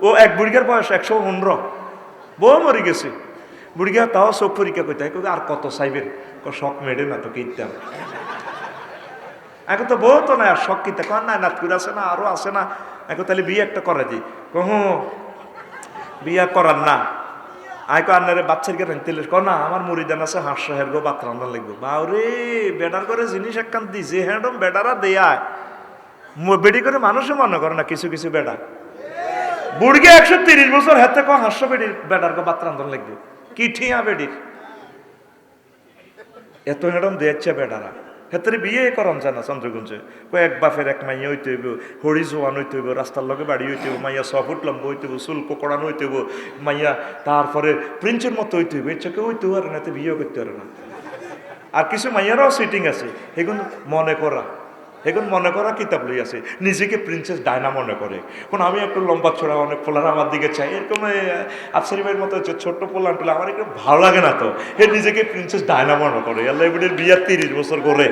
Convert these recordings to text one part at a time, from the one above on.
ও এক বুড়িগার বয়স, একশো পনেরো। বউ মরে গেছে। বুড়িগা তাও চোখ পরীক্ষা করতে হয়, আর কত ক শখ মেডে না তো কিনতাম এখন তো বউ তো না শখ কিনতে কন না, নাতকুর আছে না, আরও আছে না। এখন তাহলে বিয়ে একটা করে দি কহ বিয়া করার না। আই কো আন্নারে বাচ্চার কে রাখতে ক না, আমার মুড়িদান আছে হাঁসশো হের গো, বাত রান্না লাগবে। বাউরে বেটার করে জিনিস একখান দিছে হ্যাঁ বেটারা দেয়ায়। ম- বেডি করে মানুষও মনে করে না, কিছু কিছু বেটা বুড়গে একশো তিরিশ বছর হাতে কো হাস্য বেডির বেটার গো বাত রান্ধন লাগবে? কি ঠিয়া বেডির। এত হেডম দিয়েছে বেটারা। হেতরে বিয়ে করন জানা চন্দ্রগঞ্জে। কয়েক বাপের এক মাইয়া হইতে হইব, হরি জোয়ান হইতে হইব, রাস্তার লগে বাড়ি হইতে হইব, মাইয়া ছ ফুট লম্ব হইতে হইব, চুল কোকড়ানো হইতে হইব, মাইয়া তারপরে প্রিন্সের মতো হইতে হইব, এর চোখে হইতে পারে না বিয়ে করতে পারে না। আর কিছু মাইয়ারাও সিটিং আছে এগুলো মনে করা। এখন মনে করা কিতাব লই আছে। নিজেকে প্রিন্সেস ডায়না মনে করে কোন আমি একটু লম্বা ছড়া অনেক পোলার আমার দিকে চাই এরকম আফসারি ভাইয়ের মতো হচ্ছে ছোট্ট পোলান টোলা আমার একটু ভালো লাগে না তো। এ নিজেকে প্রিন্সেস ডায়না মনে করে আল্লাহ এবারের বিয়া তিরিশ বছর করে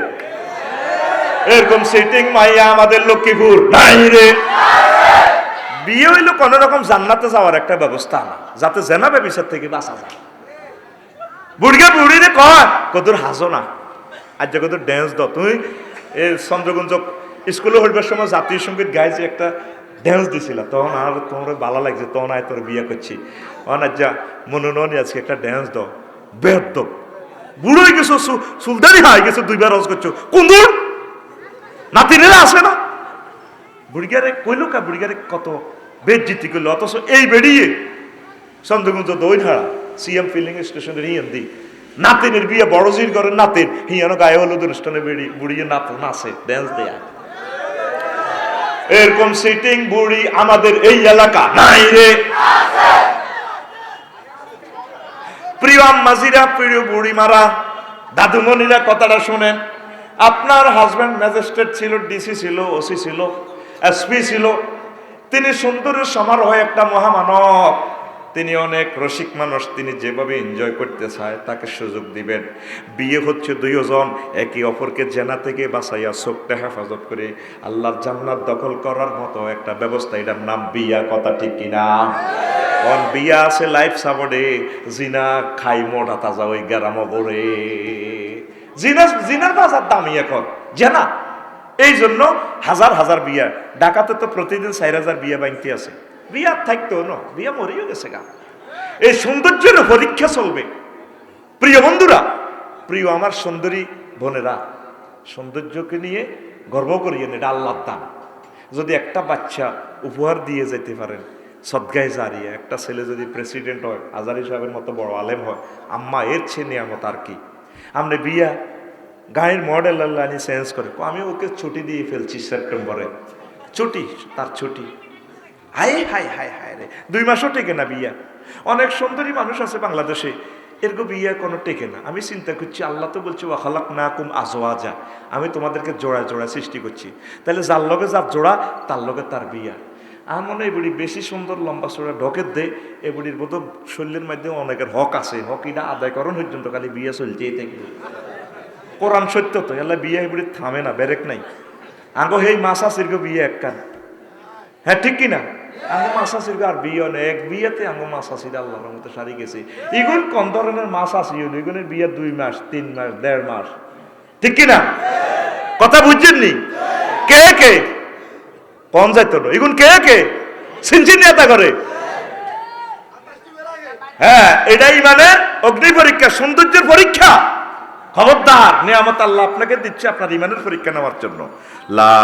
এরকম সেটিং মাইয়া আমাদের লক্ষ্মীপুর নাই রে বিয়ে হইল কোন রকম জান্নাতে যাওয়ার একটা ব্যবস্থা না। যাতে জেনা ব্যবসার থেকে বাঁচা যায়। বুড়িকে বুড়ি রে কয় কদুর হাসো না। আজ যে কদুর ড্যান্স দাও তুমি এই চন্দ্রগঞ্জ স্কুলে হইবার সময় জাতীয় সংগীত গাই যে একটা ড্যান্স দিছিল। তখন আর তোমার ভালো লাগছে, তখন আয় তোর বিয়ে করছি। আজ যা মনোনয়ন আজকে একটা ড্যান্স দাও। বেদ দাও। বুড়ো হয়ে গেছো সুলতানি হয়ে গেছো, দুইবার রস করছ। কোন দূর নাতিনেরা আসে না। বুড়িগারে কইলো কা, বুড়িগারে কত বেদ জিতি করল। অথচ এই বেরিয়ে চন্দ্রগঞ্জ দৈনহারা সিএম ফিলিং স্টেশনের হিয়ান দি নাতিনের বিয়ে বড়জির ঘরের নাতিন। হিয়ানো গায়ে হলুদ অনুষ্ঠানে বুড়িয়ে নাত নাচে ড্যান্স দেয়া। এরকম সিটিং বুড়ি আমাদের এই এলাকা নাই রে। প্রিয় বুড়ি মারা দাদুমণিরা, কথাটা শোনেন। আপনার হাজব্যান্ড ম্যাজিস্ট্রেট ছিল ডিসি ছিল ওসি ছিল এসপি ছিল। তিনি সুন্দরের সমারোহে একটা মহামানব তিনি অনেক রসিক মানুষ, তিনি যেভাবে এনজয় করতে চায় তাকে সুযোগ দিবেন। বিয়ে হচ্ছে দুইজন, একে অপরকে জেনা থেকে বাঁচাইয়া চোখটা হেফাজত করে আল্লাহর জান্নাত দখল করার মতো একটা ব্যবস্থা। এটার নাম বিয়া, কথা ঠিক কিনা অন বিয়া আছে লাইফ সাপোর্টে জিনা খাই মোটা তাজা ওই গ্রাম বড়ে জিনা, জিনার বাজার দামি এখন, জেনা। এই জন্য হাজার হাজার বিয়া। ঢাকাতে তো প্রতিদিন চার হাজার বিয়া বাংতি আছে। বিয়া থাকতো ন বিয়া মরিও গেছে গা। এই সৌন্দর্যের পরীক্ষা চলবে। প্রিয় বন্ধুরা, প্রিয় আমার সুন্দরী বোনেরা, সৌন্দর্যকে নিয়ে গর্ব করিয়ে এটা আল্লাহর দান। যদি একটা বাচ্চা উপহার দিয়ে যেতে পারেন, সদ্গায় জারিয়ে, একটা ছেলে যদি প্রেসিডেন্ট হয়, আজারি সাহেবের মতো বড় আলেম হয়, আম্মা, এর চেয়ে নিয়ামত আর কি? আমরা বিয়া, গায়ের মডেল আল্লাহ চেঞ্জ করে। আমি ওকে ছুটি দিয়ে ফেলছি সেপ্টেম্বরে। ছুটি, তার ছুটি। হায় হায় হায় হায় রে। দুই মাসও টেকে না বিয়া। অনেক সুন্দরী মানুষ আছে বাংলাদেশে। এরকম বিয়া কোনো টেকে না। আমি চিন্তা করছি, আল্লাহ তো বলছে ওয়াখালাক না কুম আজওয়াজা। আমি তোমাদেরকে জোড়া জোড়া সৃষ্টি করছি। তাহলে যার লগে যার জোড়া, তার লগে তার বিয়া। আর মনে হয় বুড়ি বেশি সুন্দর লম্বা চোড়া ঢকের দেয় এ বুড়ির বোধ শরীরের মধ্যে অনেকের হক আছে। হক এটা আদায় করণ পর্যন্ত খালি বিয়ে চলতেই থাকবে কোরআন সত্য তো। এলা বিয়ে বুড়ির থামে না বেরেক নাই। আঙ্গো হেই মাসা সির্গ বিয়ে এক কান। হ্যাঁ ঠিক কিনা? মাসা সির্গ আর বিয়ে অনেক বিয়েতে আঙ্গো মাসা সির ইগুন ধরনের মাস আছে ইগুনের বিয়ে দুই মাস, তিন মাস, দেড় মাস। ঠিক কিনা কথা বুঝছেন নি? কে কে? কোন যাইতো না ইগুন কে কে? নেতা করে। হ্যাঁ এটাই মানে অগ্নি পরীক্ষা, সৌন্দর্যের পরীক্ষা। খবরদার, নিয়ামত আল্লাহ আপনাকে দিচ্ছে আপনার ইমানের পরীক্ষা নেওয়ার জন্য। লা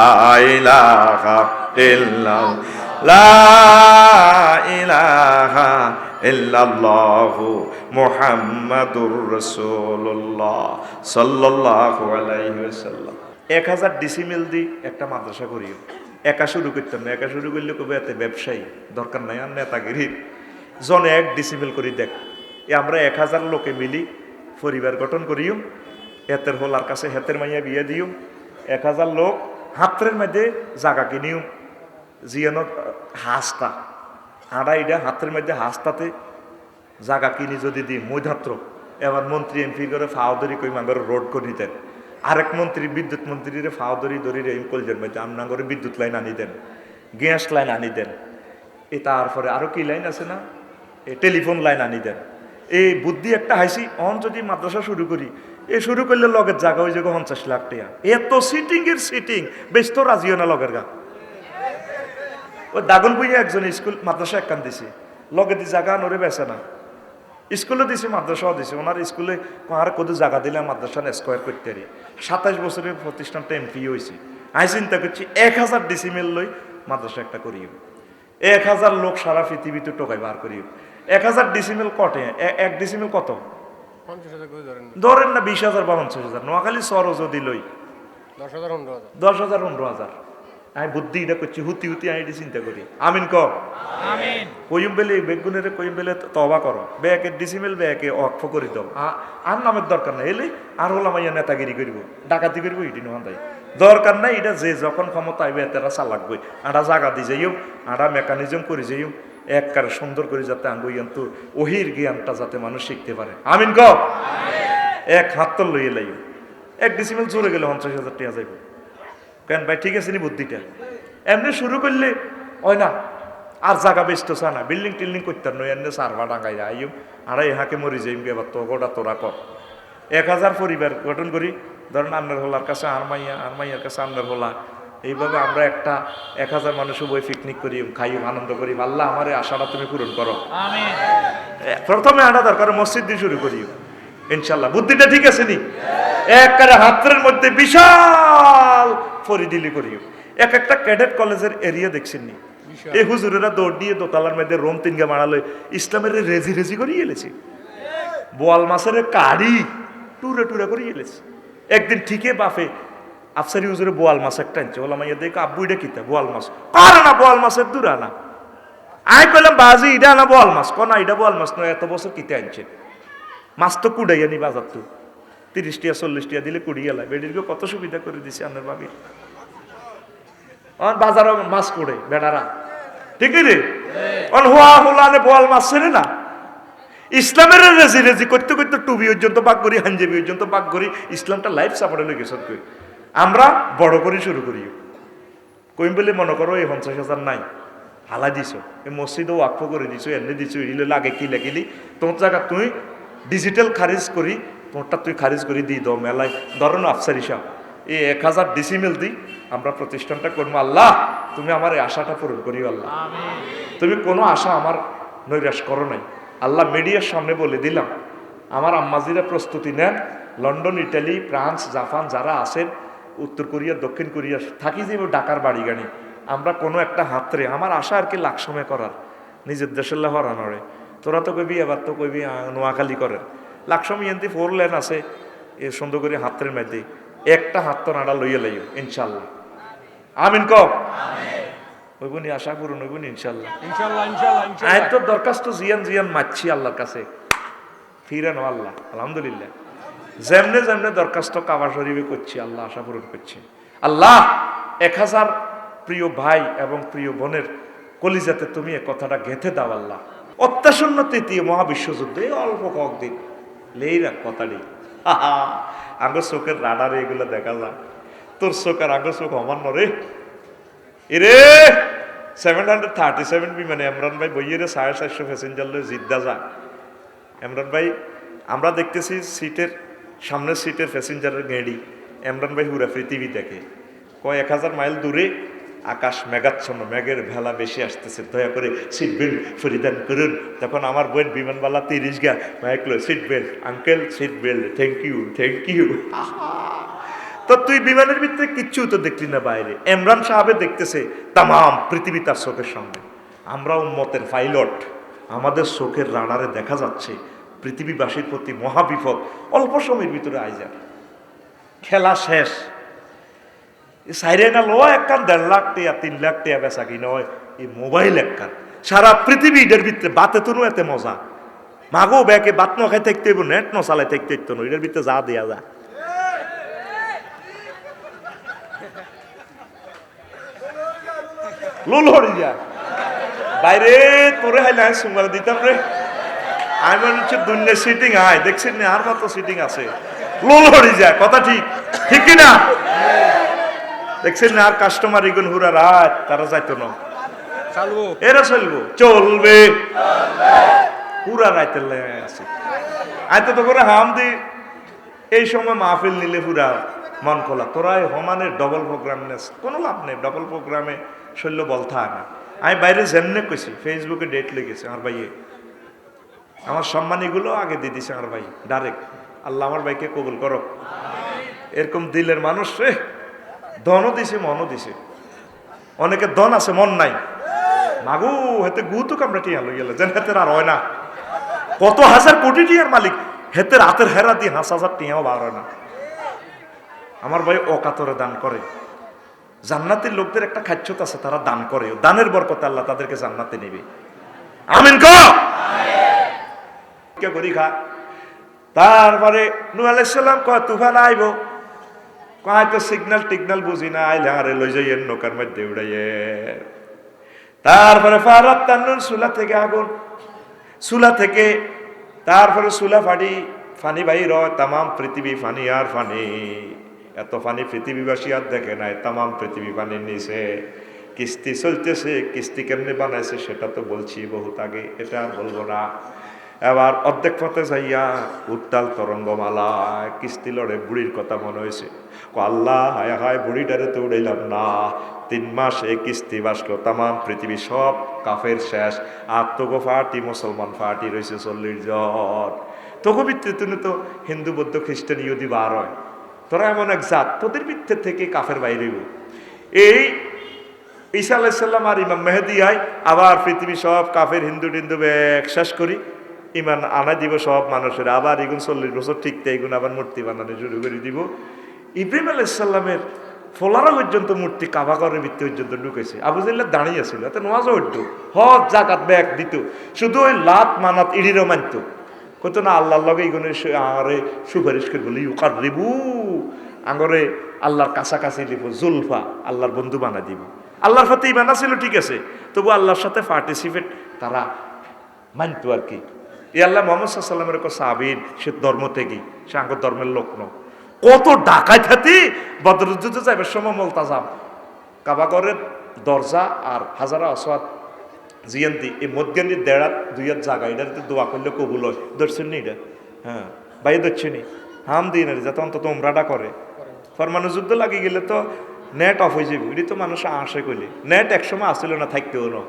ইলাহা ইল্লাল্লাহ। লা এক হাজার ডিসিমেল দি একটা মাদ্রাসা করিও। একা করতাম একা এতে ব্যবসায়ী, দরকার নাই, আর জনে এক ডিসিমেল করি, দেখ, এ আমরা এক হাজার লোকে মিলি পরিবার গঠন করিও এতের হোলার কাছে হেতের মাইয়া বিয়ে দিও, এক হাজার লোক হাতের মধ্যে জাগা কিনিও। জিয়ান হাঁসটা আড়া ইডা হাতের মধ্যে হাঁসটাতে জাগা কিনি যদি দিই মৈধাত্র এবার মন্ত্রী এমপি করে ফাওদরি কই মাগর রোড করে দিতেন আরেক মন্ত্রী, বিদ্যুৎ মন্ত্রীরে ফাওদরি দরি রেম কলজের মধ্যে আমনাগরে বিদ্যুৎ লাইন আনি দেন, গ্যাস লাইন আনি দেন। এ তারপরে আরও কি লাইন আছে না? এ টেলিফোন লাইন আনি দেন। এই বুদ্ধি একটা হাইছি, অন যদি মাদ্রাসা শুরু করি, এ শুরু করলে লগের জায়গা ওই জায়গা পঞ্চাশ লাখ টাকা। এত সিটিং এর সিটিং বেশ তো রাজিও না লগের গা। ওই দাগন একজন স্কুল মাদ্রাসা একখান দিছে। লগে দি জায়গা নরে বেছে না। স্কুলে দিছে মাদ্রাসাও দিছে। ওনার স্কুলে আর কোথাও জায়গা দিলে মাদ্রাসা স্কোয়ার করতে পারি সাতাশ বছরের প্রতিষ্ঠানটা এমপি হয়েছে আমি চিন্তা করছি এক হাজার ডিসিমেল লই মাদ্রাসা একটা করিও এক হাজার লোক সারা পৃথিবীতে টোকাই বার করিও এক হাজার ডিসিমেল কটে? এক ডিসিমেল কত? ধরেন ধরেন না বিশ হাজার বা পঞ্চাশ হাজার। নোয়াখালী সর যদি লই। দশ হাজার পনেরো হাজার। আমি বুদ্ধি এটা করছি হুতি হুতি আমি এটা চিন্তা করি। আমিন ক আমিন। কইম বেলে বেগুনের কইম বেলে তবা করো। ব্যাকে ডিসিমেল ব্যাকে অক্ষ করে দাও। আর নামের দরকার নাই। এলে আর হলাম ইয়া নেতাগিরি করব। ডাকাতি করব ইটি নোহান তাই দরকার নাই এটা যে যখন ক্ষমতা আইবে তারা চালাক বই আটা জাগা দি যাইও আটা মেকানিজম করে যাইও। এক কারে সুন্দর করে যাতে আঙ্গু ইয়ান্তু ওহির জ্ঞানটা যাতে মানুষ শিখতে পারে। আমিন ক এক হাত তো লইয়ে লাইও। এক ডিসিমেল জোরে গেলে পঞ্চাশ হাজার টাকা যাইব। কেন ভাই ঠিক আছে নি বুদ্ধিটা? এমনি শুরু করলে হয় না আর জায়গা বেচত না বিল্ডিং টিল্ডিং করতাম নয় এমনি সারভা ডাঙ্গাই আইম আর ইহাকে মরি যাইম এবার তো গোটা তোরা কর। এক হাজার পরিবার গঠন করি ধরেন আন্নার হোলার কাছে আর মাইয়া আর মাইয়ার কাছে আন্নার হোলা। এইভাবে আমরা একটা এক হাজার মানুষ বই পিকনিক করি খাইম আনন্দ করি আল্লাহ আমার এই আশাটা তুমি পূরণ করো। প্রথমে আনা দরকার মসজিদ দিয়ে শুরু করি ইনশাল্লাহ। বুদ্ধিটা ঠিক আছে নি? একবারে হাতের মধ্যে বিশাল ফরিদিলি করি। এক একটা ক্যাডেট কলেজের এরিয়া দেখছেন নি বিশাল। এই হুজুরেরা দৌড় দিয়ে দোতলার মধ্যে রোম তিনগা মারালো। ইসলামের রেজি রেজি করে এলেছে। বোয়াল মাছের কারি টুরে টুরে করে এলেছে। একদিন ঠিকই বাফে আফসারি হুজুরে বোয়াল মাছ একটা আনছে। বললাম ইয়া দেখো আব্বু এটা কিতা বোয়াল মাছ। আর না বোয়াল মাছের? দূর আনা। আমি কইলাম বাজি এটা না বল মাছ। কনা এটা বল মাছ নয় এত বছর কিতে আনছে? মাছ তো কুড়াইয়া নি বাজার তো। তিরিশ টিয়া চল্লিশ টিয়া দিলে কুড়িয়ে লাই বেডিরকে কত সুবিধা করে দিছে আপনার বাবির অন বাজার মাছ কুড়ে, বেড়ারা। ঠিক রে হুয়া হুলানে বল মাছ ছেড়ে না? ইসলামের রেজি রেজি করতে করতে টুবি পর্যন্ত বাক করি হাঞ্জেবি পর্যন্ত বাক করি, ইসলামটা লাইফ সাপোর্টে লেগে সব করি আমরা বড় করে, শুরু করি। কইম বলে মনে করো, এই পঞ্চাশ হাজার নাই। হালা দিছ। এই মসজিদও ওয়াকফ করে দিছ এনে দিছ ইলে লাগে কি লাগিলি তোর জায়গা তুই ডিজিটাল খারিজ করি তোরটা তুই খারিজ করে দি দাও মেলায়। ধরো না আফসারি সাহ এই এক হাজার ডিসিমেল দিই আমরা প্রতিষ্ঠানটা করব। আল্লাহ তুমি আমার এই আশাটা পূরণ করিও আল্লাহ। তুমি কোনো আশা আমার নৈরাশ করো নাই। আল্লাহ মিডিয়ার সামনে বলে দিলাম আমার আম্মাজিরা প্রস্তুতি নেন। লন্ডন ইটালি ফ্রান্স জাপান যারা আছেন উত্তর কোরিয়া দক্ষিণ কোরিয়া থাকি যে ডাকার বাড়ি গাড়ি আমরা কোনো একটা হাতরে আমার আশা আর কি লাখ সময় করার। নিজের দেশের লাহর আনরে তোরা তো কবি এবার তো কবি নোয়াখালী করে লাখ সময় এনতি ফোর লেন আছে এ সুন্দর করে হাতের মধ্যে। একটা হাত তো নাড়া লইয়া লাইও ইনশাল্লাহ। আমিন ক ওইব নি আশা করুন ওইব নি ইনশাল্লাহ ইনশাল্লাহ ইনশাল্লাহ। আয় তো দরখাস্ত জিয়ান জিয়ান মারছি আল্লাহর কাছে। ফিরেন আল্লাহ আলহামদুলিল্লাহ। যেমনে যেমনে দরখাস্ত কাবা শরীফে করছি আল্লাহ আশা পূরণ করছি। আল্লাহ এক হাজার প্রিয় ভাই এবং প্রিয় বোনের কলিজাতে তুমি এ কথাটা গেঁথে দাও আল্লাহ। অত্যাসন্ন তৃতীয় মহাবিশ্বযুদ্ধ এই অল্প কয়েকদিন। লেই রাখ কথাটি আগে চোখের রাডারে এগুলো দেখা যায় তোর চোখ আর আগে চোখ অমান্য রে। এরে সেভেন হান্ড্রেড থার্টি সেভেন বিমানে ইমরান ভাই বইয়ের সাড়ে চারশো প্যাসেঞ্জার লয়ে জিদ্দা যা। ইমরান ভাই, আমরা দেখতেছি সিটের সামনের সিটের প্যাসেঞ্জারের গেঁড়ি। ইমরান ভাই হুরা পৃথিবী দেখে। কয়, এক হাজার মাইল দূরে আকাশ মেঘাচ্ছন্ন, মেঘের ভেলা বেশি আসতেছে। দয়া করে সিট বেল্ট পরিধান করুন। তখন আমার বোন বিমানবালা তিরিশ গা মাইকলো seat belt uncle seat belt thank you thank you তো তুই বিমানের ভিতরে কিচ্ছু তো দেখলি না বাইরে। এমরান সাহেবে দেখতেছে তাম পৃথিবী তার চোখের সামনে। আমরা উম্মতের পাইলট আমাদের চোখের রাডারে দেখা যাচ্ছে। পৃথিবীবাসীর প্রতি মহাবিপদ। অল্প সময়ের ভিতরে আইজার খেলা শেষ। সাইরেনা লো একখান দেড় লাখ টিয়া, তিন লাখ টিয়া বেচা কি হয়, এই মোবাইল একখান। সারা পৃথিবী এটার ভিতরে বাতে তো এতে মজা। মাগো ব্যাকে বাত ন খাই থাকতে নেট ন চালাই থাকতে না, এটার ভিতরে যা দেয়া যা। লুল হরি যা। বাইরে তোরে হাই না সুমার দিতাম রে। আমি মনে হচ্ছে দুনিয়া সিটিং আয়, দেখছেন আর কত সিটিং আছে। লুল হরি যা, কথা ঠিক। ঠিক কি না দেখছেন না আর কাস্টমার ইগুন হুরা রাত তারা যাইতো না। চালবো। এরা চলবো। চলবে। পুরা রাইতের লেগে আছে। আয় তো করে হাম দি এই সময় মাহফিল নিলে পুরা মন খোলা। তোরা এই হমানের ডবল প্রোগ্রাম নেস কোনো লাভ নেই। ডবল প্রোগ্রামে শৈল্য বলতে না। আমি বাইরে যেমনে কইছি ফেসবুকে ডেট লেগেছে আমার ভাইয়ে। আমার সম্মানীগুলো আগে দিয়ে দিছে আমার ভাই ডাইরেক্ট আল্লাহ আমার ভাইকে কবুল করো এরকম দিলের মানুষ রে। ধনও দিছে, মনও দিছে। অনেকে দন আছে, মন নাই। মাগু, হেতে গু তো কামড়া টিয়া লই গেলে, যেন হেতের আর হয় না। কত হাজার কোটি টিয়ার মালিক, হেতে রাতের হেরা দিয়ে হাঁস হাজার টিয়াও বার হয় না। আমার ভাই অকাতরে দান করে জান্নাতের লোকদের একটা খাচ্ছত আছে, তারা দান করে। দানের বরকতে আল্লাহ তাদেরকে জান্নাতে নেবে। আমিন করি খা? তারপরে নু আলাইসাল্লাম কয়, তুফান আইব। তো সিগন্যাল টিগনাল বুঝি না, আইলে আরে লই যাইয়েন নৌকার মধ্যে উড়াইয়ে। তারপরে ফারাত তান্নুর সুলা থেকে আগুন, সুলা থেকে, তারপরে সুলা ফানি ফানি বাহির হয় তামাম পৃথিবী ফানি আর ফানি এত ফানি পৃথিবীবাসী আর দেখে নাই, তামাম পৃথিবী পানির নিচে কিস্তি চলতেছে, কিস্তি কেমনে বানাইছে সেটা তো বলছি বহুত আগে, এটা আর বলব না। এবার অর্ধেক পথে যাইয়া উত্তাল তরঙ্গমালা, কিস্তি লড়ে বুড়ির কথা মনে হয়েছে। ক, আল্লাহ, হায় হায়, বুড়িটারে তো উড়াইলাম না। তিন মাস এই কিস্তি বাসলো তামাম পৃথিবী সব কাফের শেষ। আর তোগো ফাটি, মুসলমান ফাটি রয়েছে চল্লিশ জন। তোগো ভিত্তিতে তো হিন্দু, বৌদ্ধ, খ্রিস্টান, ইহুদি বার হয়। তোরা এমন এক জাত, তোদের ভিত্তির থেকে কাফের বাইরে এই ঈসা আলাইসাল্লাম আর ইমাম মেহেদি আয় আবার পৃথিবী সব কাফের, হিন্দু টিন্দু শেষ করি। ইমান আনা দিব সব মানুষের। আবার এগুন চল্লিশ বছর ঠিকতে এগুন আবার মূর্তি বানানো শুরু করে দিব। ইব্রাহিম আলাইসাল্লামের ফোলারা পর্যন্ত মূর্তি কাবাগরের ভিত্তি পর্যন্ত ঢুকেছে। আবু জাল্লা দাঁড়িয়ে ছিল, এত নোয়াজও উঠতো হজ, জাকাত, ব্যাগ দিত, শুধু ওই লাত মানাত ইড়িরও মানত। কত না, আল্লাহর লগে ইগুনের আরে সুপারিশ করে বলি ইউকার রিবু আঙরে আল্লাহর কাছাকাছি দিব জুলফা আল্লাহর বন্ধু বানা দিব। আল্লাহর সাথে ইমান ছিল ঠিক আছে, তবু আল্লাহর সাথে পার্টিসিপেট তারা মানতো আর কি। এই আল্লাহ মোহাম্মদ সাল্লামের একটা সাবিন সে ধর্ম থেকে সে আঙ্গ ধর্মের লোক ন কত ডাকাই থাকি বদরুদ্ধ যাইবার সময় মলতাজাম কাবাগরের দরজা আর হাজারা অসওয়াদ জিয়ান্তি এই মধ্যে দেড়া দুইয়ার জায়গা এটাতে দোয়া করলে কবুল হয়। ধরছেন নি এটা? হ্যাঁ বাই ধরছে নি? হাম দিন যাতে অন্তত উমরাটা করে। ফরমানো যুদ্ধ লাগি গেলে তো নেট অফ হয়ে যাবে এটি তো মানুষ আসে কইলে। নেট একসময় আসছিল না, থাকতেও না